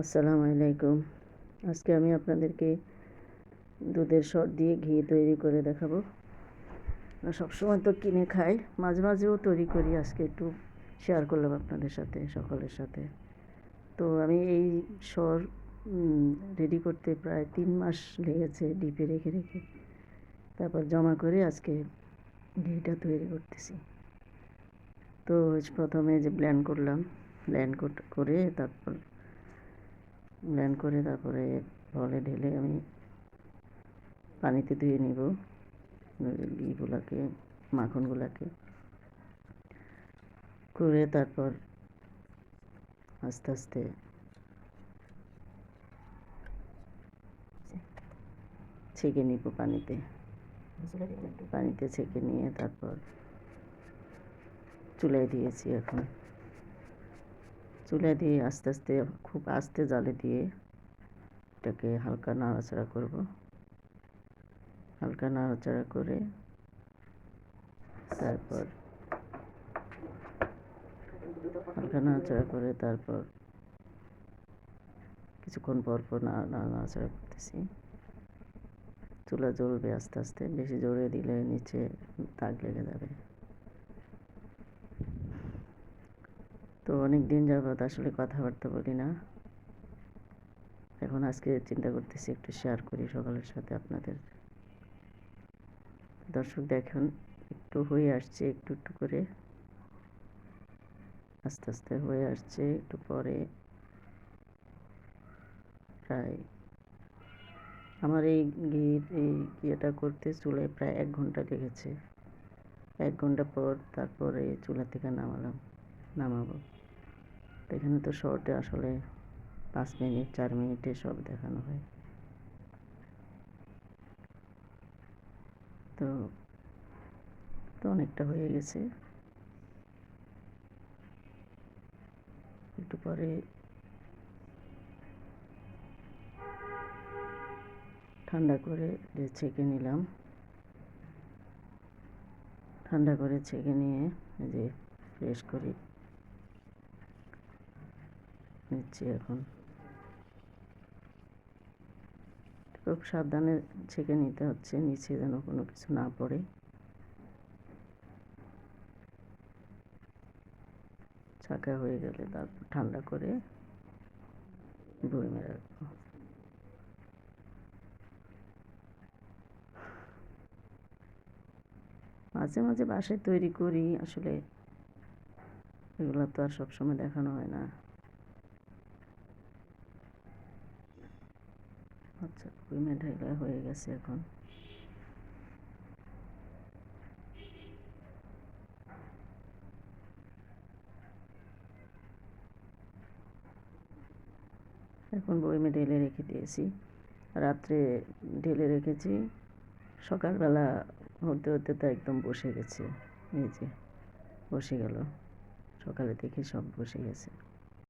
আসসালামু আলাইকুম। আজকে আমি আপনাদেরকে দুধের সর দিয়ে ঘি তৈরি করে দেখাবো। সবসময় তো কিনে খাই, মাঝে মাঝেও তৈরি করি। আজকে একটু শেয়ার করলাম আপনাদের সাথে, সকলের সাথে। তো আমি এই সর রেডি করতে প্রায় তিন মাস লেগেছে ডিপে রেখে রেখে। তারপর জমা করে আজকে ঘিটা তৈরি করতেছি। তো প্রথমে যে ব্ল্যান্ড করলাম ব্ল্যান্ড করে তারপর ব্ল্যান্ড করে তারপরে বলে ঢেলে আমি পানিতে ধুয়ে নিব। ইগুলাকে, মাখনগুলাকে। করে তারপর আস্তে আস্তে ছেঁকে নিব পানিতে। পানিতে ছেঁকে নিয়ে তারপর চুলায় দিয়েছি এখন। চুলে দিয়ে আস্তে আস্তে, খুব আস্তে জালে দিয়ে এটাকে হালকা নাড়াচাড়া করব। হালকা নাড়াচাড়া করে তারপর হালকা নাড়াচাড়া করে তারপর কিছুক্ষণ পর পর নাড়াচাড়া করতেছি। চুলা জ্বলবে আস্তে আস্তে, বেশি জোরে দিলে নিচে দাগ লেগে যাবে। তো অনেক দিন যাবৎ আসলে কথাবার্তা বলি না। এখন আজকে চিন্তা করতেছি একটু শেয়ার করি সকালের সাথে আপনাদের। দর্শক দেখেন, একটু হয়ে আসছে, একটু একটু করে। আস্তে আস্তে হয়ে আসছে, একটু পরে। প্রায় আমার এই ঘির এই ইয়েটা করতে চুলায় প্রায় এক ঘণ্টা লেগেছে। এক ঘণ্টা পর তারপরে চুলা থেকে নামালাম, নামাবো। এখানে তো শর্টে আসলে পাঁচ মিনিট, চার মিনিটে সব দেখানো হয়। তো তো অনেকটা হয়ে গেছে। একটু পরে ঠান্ডা করে যে ছেঁকে নিলাম, ঠান্ডা করে ছেঁকে নিয়ে যে ফ্রেশ করি নিচ্ছি এখন। খুব সাবধানে ছেঁকে নিতে হচ্ছে, নিচে যেন কোনো কিছু না পড়ে। ছাঁকা হয়ে গেলে তারপর ঠান্ডা করে বইমে রাখব। মাঝে মাঝে বাসায় তৈরি করি, আসলে এগুলো তো আর সবসময় দেখানো হয় না। আচ্ছা কুইমে ঢেলা হয়ে গেছে এখন। এখন বইমে ঢেলে রেখে দিয়েছি। রাত্রে ঢেলে রেখেছি। সকালবেলা হতে হতে তো একদম বসে গেছে। এই যে, বসে গেল। সকালে দেখি সব বসে গেছে।